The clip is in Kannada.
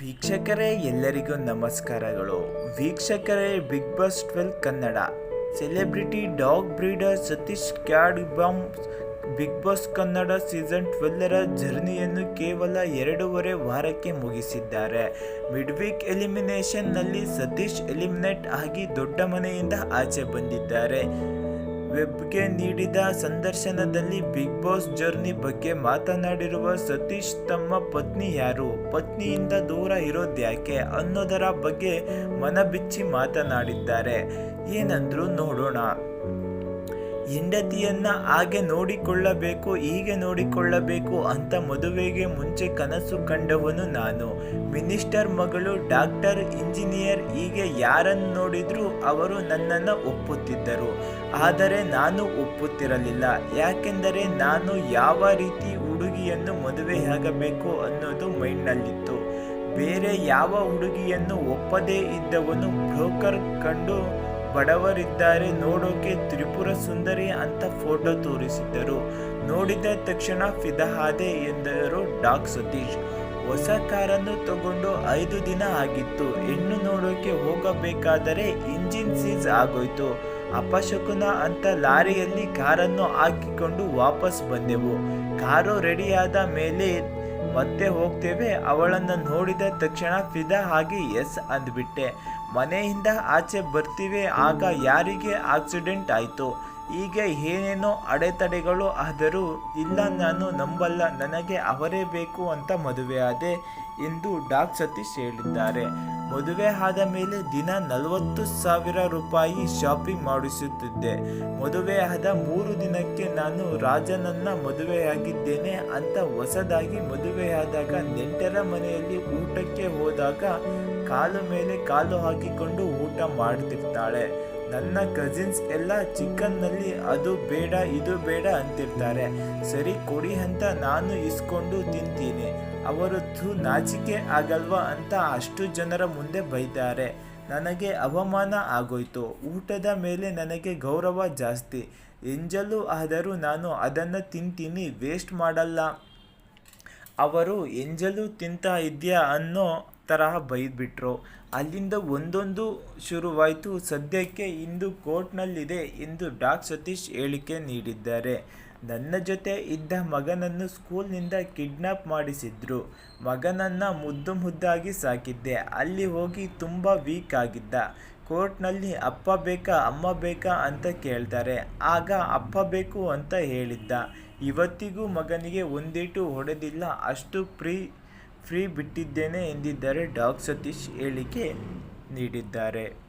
ವೀಕ್ಷಕರೇ, ಎಲ್ಲರಿಗೂ ನಮಸ್ಕಾರಗಳು. ವೀಕ್ಷಕರೇ, Big Boss twelve Kannada. Celebrity dog breeder Satish Cadabams Big Boss Kannada season ಟ್ವೆಲ್ಲರ ಜರ್ನಿಯನ್ನು ಕೇವಲ ಎರಡೂವರೆ ವಾರಕ್ಕೆ ಮುಗಿಸಿದ್ದಾರೆ. ಮಿಡ್ ವೀಕ್ ಎಲಿಮಿನೇಷನ್ನಲ್ಲಿ ಸತೀಶ್ ಎಲಿಮಿನೇಟ್ ಆಗಿ ದೊಡ್ಡ ಮನೆಯಿಂದ ಆಚೆ ಬಂದಿದ್ದಾರೆ. ವೆಬ್ಗೆ ನೀಡಿದ ಸಂದರ್ಶನದಲ್ಲಿ ಬಿಗ್ ಬಾಸ್ ಜರ್ನಿ ಬಗ್ಗೆ ಮಾತನಾಡಿರುವ ಸತೀಶ್, ತಮ್ಮ ಪತ್ನಿ ಯಾರು? ಪತ್ನಿಯಿಂದ ದೂರ ಇರೋದ್ಯಾಕೆ ಅನ್ನೋದರ ಬಗ್ಗೆ ಮನಬಿಚ್ಚಿ ಮಾತನಾಡಿದ್ದಾರೆ. ಏನಂದ್ರು ನೋಡೋಣ. ಹೆಂಡತಿಯನ್ನ ಹಾಗೆ ನೋಡಿಕೊಳ್ಳಬೇಕು, ಹೀಗೆ ನೋಡಿಕೊಳ್ಳಬೇಕು ಅಂತ ಮದುವೆಗೆ ಮುಂಚೆ ಕನಸು ಕಂಡವನು ನಾನು. ಮಿನಿಸ್ಟರ್ ಮಗಳು, ಡಾಕ್ಟರ್, ಇಂಜಿನಿಯರ್ ಹೀಗೆ ಯಾರನ್ನು ನೋಡಿದರೂ ಅವರು ನನ್ನನ್ನು ಒಪ್ಪುತ್ತಿದ್ದರು. ಆದರೆ ನಾನು ಒಪ್ಪುತ್ತಿರಲಿಲ್ಲ. ಯಾಕೆಂದರೆ ನಾನು ಯಾವ ರೀತಿ ಹುಡುಗಿಯನ್ನು ಮದುವೆಯಾಗಬೇಕು ಅನ್ನೋದು ಮೈಂಡ್ನಲ್ಲಿತ್ತು. ಬೇರೆ ಯಾವ ಹುಡುಗಿಯನ್ನು ಒಪ್ಪದೇ ಇದ್ದವನು ಬ್ರೋಕರ್ ಕಂಡು ಬಡವರಿದ್ದಾರೆ. ನೋಡೋಕೆ ತ್ರಿಪುರ ಸುಂದರಿ ಅಂತ ಫೋಟೋ ತೋರಿಸಿದ್ದರು. ನೋಡಿದ ತಕ್ಷಣ ಫಿದಹಾದೆ ಎಂದರು ಡಾಕ್ ಸತೀಶ್. ಹೊಸ ಕಾರನ್ನು ತಗೊಂಡು ಐದು ದಿನ ಆಗಿತ್ತು. ಹೆಣ್ಣು ನೋಡೋಕೆ ಹೋಗಬೇಕಾದರೆ ಇಂಜಿನ್ ಸೀಸ್ ಆಗೋಯ್ತು. ಅಪಶಕುನ ಅಂತ ಲಾರಿಯಲ್ಲಿ ಕಾರನ್ನು ಹಾಕಿಕೊಂಡು ವಾಪಸ್ ಬಂದೆವು. ಕಾರು ರೆಡಿಯಾದ ಮೇಲೆ ಮತ್ತೆ ಹೋಗ್ತೇವೆ. ಅವಳನ್ನು ನೋಡಿದ ತಕ್ಷಣ ಫಿದಾ ಆಗಿ ಎಸ್ ಅಂದ್ಬಿಟ್ಟೆ. ಮನೆಯಿಂದ ಆಚೆ ಬರ್ತೀವಿ, ಆಗ ಯಾರಿಗೆ ಆಕ್ಸಿಡೆಂಟ್ ಆಯಿತು? ಹೀಗೆ ಏನೇನೋ ಅಡೆತಡೆಗಳು ಆದರೂ ಇಲ್ಲ, ನಾನು ನಂಬಲ್ಲ. ನನಗೆ ಅವರೇ ಬೇಕು ಅಂತ ಮದುವೆ ಆದೆ ಎಂದು ಡಾಕ್ ಸತೀಶ್ ಹೇಳಿದ್ದಾರೆ. ಮದುವೆ ಆದ ಮೇಲೆ ದಿನ ನಲವತ್ತು ಸಾವಿರ ರೂಪಾಯಿ ಶಾಪಿಂಗ್ ಮಾಡಿಸುತ್ತಿದ್ದೆ. ಮದುವೆ ಆದ ಮೂರು ದಿನಕ್ಕೆ ನಾನು ರಾಜನನ್ನ ಮದುವೆಯಾಗಿದ್ದೇನೆ ಅಂತ ಹೊಸದಾಗಿ ಮದುವೆಯಾದಾಗ ನೆಂಟರ ಮನೆಯಲ್ಲಿ ಊಟಕ್ಕೆ ಹೋದಾಗ ಕಾಲು ಮೇಲೆ ಕಾಲು ಹಾಕಿಕೊಂಡು ಊಟ ಮಾಡ್ತಿರ್ತಾಳೆ. ನನ್ನ ಕಸಿನ್ಸ್ ಎಲ್ಲ ಚಿಕನ್ನಲ್ಲಿ ಅದು ಬೇಡ, ಇದು ಬೇಡ ಅಂತಿರ್ತಾರೆ. ಸರಿ ಕೊಡಿ ಅಂತ ನಾನು ಇಸ್ಕೊಂಡು ತಿಂತೀನಿ. ಅವರು ಥೂ ನಾಚಿಕೆ ಆಗಲ್ವಾ ಅಂತ ಅಷ್ಟು ಜನರ ಮುಂದೆ ಬೈತಾರೆ ನನಗೆ ಅವಮಾನ ಆಗೋಯ್ತು. ಊಟದ ಮೇಲೆ ನನಗೆ ಗೌರವ ಜಾಸ್ತಿ. ಎಂಜಲು ಆದರೂ ನಾನು ಅದನ್ನು ತಿಂತೀನಿ, ವೇಸ್ಟ್ ಮಾಡಲ್ಲ. ಅವರು ಎಂಜಲು ತಿಂತ ಇದೆಯಾ ಅನ್ನೋ ತರಹ ಬೈದ್ಬಿಟ್ರು. ಅಲ್ಲಿಂದ ಒಂದೊಂದು ಶುರುವಾಯಿತು. ಸದ್ಯಕ್ಕೆ ಇಂದು ಕೋರ್ಟ್ನಲ್ಲಿದೆ ಎಂದು ಡಾಕ್ ಸತೀಶ್ ಹೇಳಿಕೆ ನೀಡಿದ್ದಾರೆ. ನನ್ನ ಜೊತೆ ಇದ್ದ ಮಗನನ್ನು ಸ್ಕೂಲ್ನಿಂದ ಕಿಡ್ನಾಪ್ ಮಾಡಿಸಿದ್ರು. ಮಗನನ್ನ ಮುದ್ದು ಮುದ್ದಾಗಿ ಸಾಕಿದ್ದೆ. ಅಲ್ಲಿ ಹೋಗಿ ತುಂಬ ವೀಕ್ ಆಗಿದ್ದ. ಕೋರ್ಟ್ನಲ್ಲಿ ಅಪ್ಪ ಬೇಕಾ, ಅಮ್ಮ ಬೇಕಾ ಅಂತ ಕೇಳ್ತಾರೆ. ಆಗ ಅಪ್ಪ ಬೇಕು ಅಂತ ಹೇಳಿದ್ದ. ಇವತ್ತಿಗೂ ಮಗನಿಗೆ ಒಂದೇಟು ಹೊಡೆದಿಲ್ಲ, ಅಷ್ಟು ಫ್ರೀ ಫ್ರೀ ಬಿಟ್ಟಿದ್ದೇನೆ ಎಂದಿದ್ದಾರೆ ಡಾಕ್ ಸತೀಶ್ ಹೇಳಿಕೆ ನೀಡಿದ್ದಾರೆ.